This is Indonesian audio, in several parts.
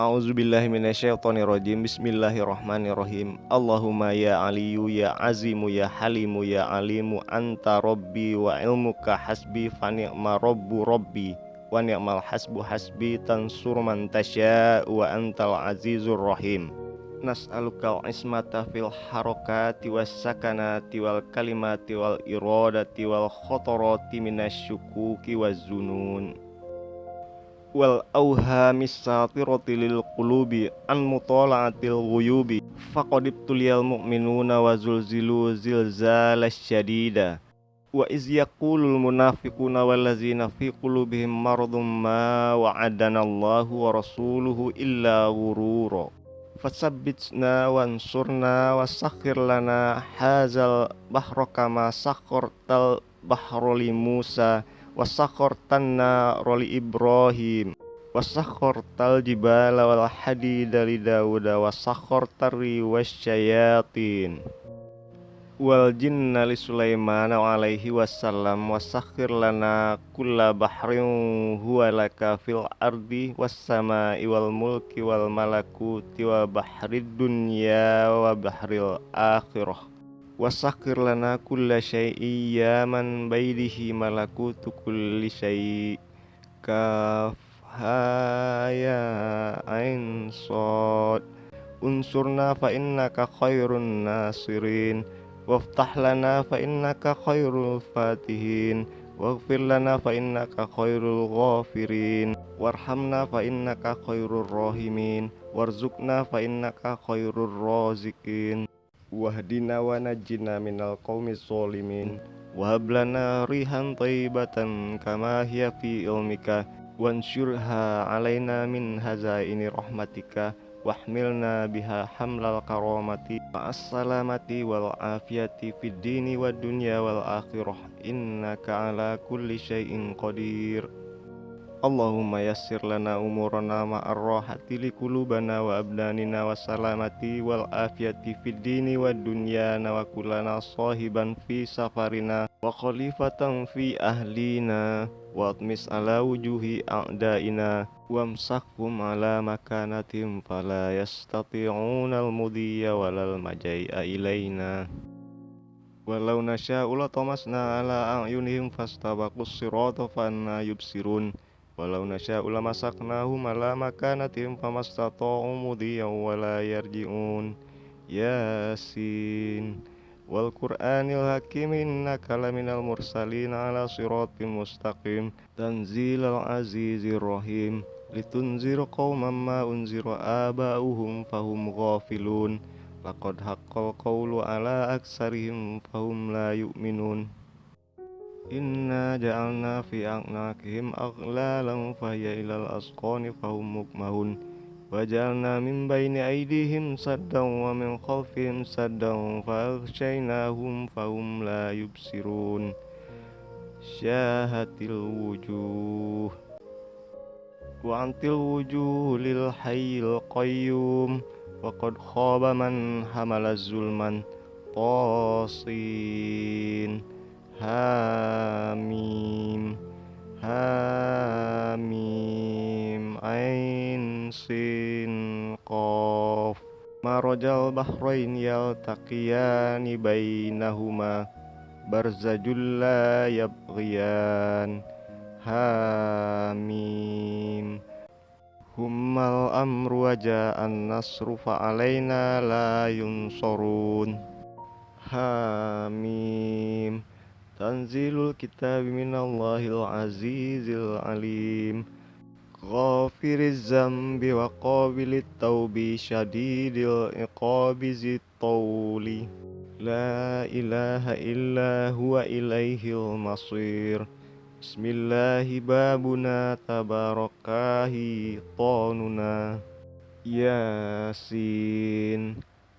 A'udzubillahiminasyaitonirrojim Bismillahirrahmanirrahim. Allahumma ya aliyu ya azimu ya halimu ya alimu. Anta rabbi wa ilmuka hasbi Fani'ma rabbu rabbi. Wa ni'mal hasbu hasbi Tansur man tasya Wa antal azizur rahim. Nas'aluka ismata fil harokati was sakanati wal kalimati wal iradati wal khotoroti minasyukuki waz zunun wal auhamis satirati lil qulubi an mutala'atil ghuyubi. Faqad tuliyal mu'minuna wa zulzilu zilzalas syadida wa iz yaqulul munafiquna wallazina fi qulubihim maradun ma wa'adana Allahu wa rasuluhu illa ghurura. Fasabbitna wansurna wasakhir lana hazal bahra kama sakhartal bahra li Musa tanna roli Ibrahim. Tal jibala wal hadida li Dawud wasakhartari wasyayatin. Wal jinna li Sulaiman alaihi wassalam. Wasakhir lana kulla bahrin huwa laka fil ardi was samai wal mulki wal malakuti wa bahrid dunya wa bahril akhirah وسخر لنا كل شيء. يا من بيده ملكوت كل شيء. كافها يا عين صاد. انصرنا فإنك خير الناصرين. وافتح لنا فإنك خير الفاتحين. واغفر لنا فإنك خير الغافرين. وارحمنا فإنك خير الراحمين. وارزقنا فإنك خير الرازقين. Wahdina wa najjina minal qawmi zalimin wahab lana rihan taibatan kama hiya fi ilmika. Wansyurha alaina min hazaini rahmatika. Wahmilna biha hamlal karamati. Ma'assalamati wal afiyati fid dini wad dunya wal akhirah. Innaka ala kulli syai'in qadir Allahumma yassir lana umurana ma'ar rahati li kulubana wa abdanina wa salamati wal afiyati fid dini wa dunyana wa kulana sahiban fi safarina wa khalifatan fi ahlina wa atmis ala wujuhi a'daina wamsakhum ala makanatim fala yastati'una al-mudiyya walal majai'a ilaina. Walau nasya'u la ala a'yunihim fastabaqus sirata fanna yubsirun Walau nasya ulama saknahu mala makanatim famastata'u mudiyan wala yarji'un. Yasin. Wal Qur'anil Hakim innaka laminal mursalin ala siratim mustaqim. Tanzilal azizir rahim. Litunzir qawman ma unzir aba'uhum fahum ghafilun. Laqad haqqal qawlu ala aksarihim fahum la yu'minun Inna ja'alna fi a'naqihim aghlalan fahya ilal asqani fahum mukmahun. Wa ja'alna min baini aydihim saddan wa min khalfihim saddan fa fahum la yubsirun. Syahatil wujuh. Wa antil wujuh lil hayyil qayyum. Wa qad khaba man hamala zulman. Tasin Hamim. Hamim. Ain Sin Qaf. Marajal bahrain yaltaqiyani bainahuma. Barzajul la yabghiyan. Hamim. Hummal amru waja'an nasru fa'alaina la yunsorun. Hamim Tanzilul kitab minallahil azizil alim. Ghafiriz zambi wa qabilit taubi syadidil iqabi zittawli La ilaha illa huwa ilaihil masir. Bismillahi babuna tabarakahi tonuna. Yasin.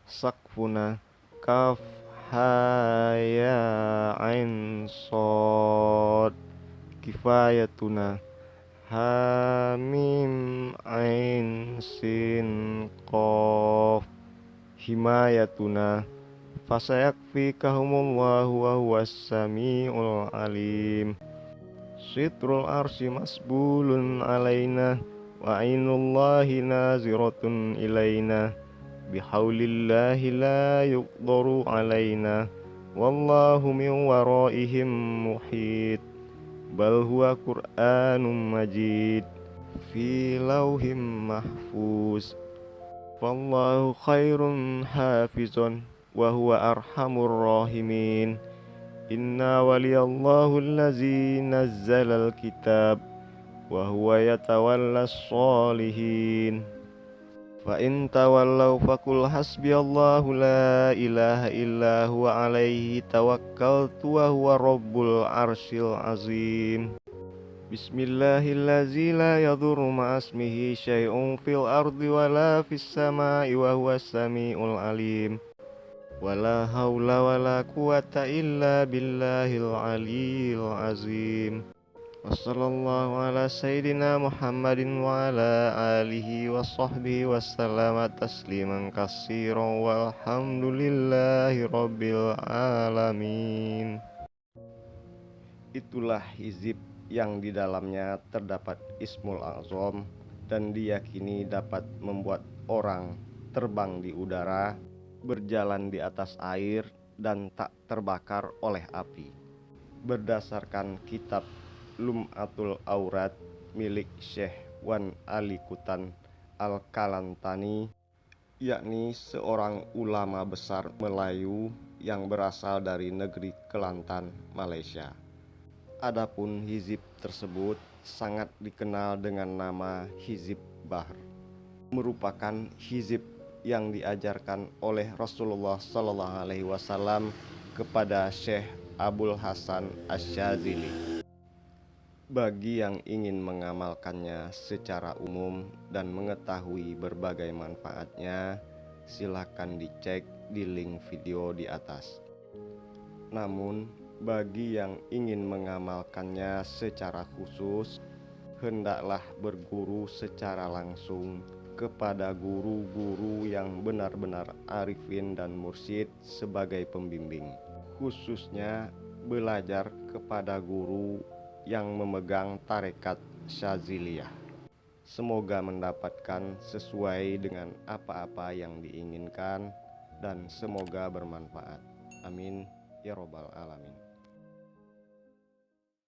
Sakfuna. Kaf haya ain sod. Kifayatuna. Hamim ain sin qaf himayatuna. Fasayakfi kahumullahu wa huwas samiul alim. Sitrul arsi masbulun alaina wa ainullahi naziratun ilaina بحول الله لا يقدر علينا. والله من ورائهم محيط. بل هو قرآن مجيد في لوح محفوظ. فالله خير حافظ وهو أرحم الراحمين. إنا ولي الله الذي نزل الكتاب وهو يتولى الصالحين. Fa in tawallau faqul hasbiyallahu la ilaha illa huwa alaihi tawakkaltu wa huwa rabbul arsyil azim. Bismillahillazi la yadhurru ma'asmihi syai'un fil ardi wa la fis sama'i wa huwas samiul alim. Wala haula wala quwata illa billahil aliyil azim. Wassalamu'alaikum ala sayyidina Itulah hizib yang di dalamnya terdapat Ismul Azam dan diyakini dapat membuat orang terbang di udara, berjalan di atas air, dan tak terbakar oleh api. Berdasarkan kitab Lum'atul Aurat milik Syekh Wan Ali Kutan Al-Kalantani, yakni seorang ulama besar Melayu yang berasal dari negeri Kelantan, Malaysia. Adapun hizib tersebut sangat dikenal dengan nama Hizib Bahr. Merupakan hizib yang diajarkan oleh Rasulullah Sallallahu Alaihi Wasallam kepada Syekh Abdul Hasan Asyazili. Bagi yang ingin mengamalkannya secara umum dan mengetahui berbagai manfaatnya, silakan dicek di link video di atas. Namun, bagi yang ingin mengamalkannya secara khusus, hendaklah berguru secara langsung kepada guru-guru yang benar-benar arifin dan mursyid sebagai pembimbing, khususnya belajar kepada guru yang memegang tarekat Syaziliyah. Semoga mendapatkan sesuai dengan apa-apa yang diinginkan dan semoga bermanfaat. Amin ya Robbal 'Alamin.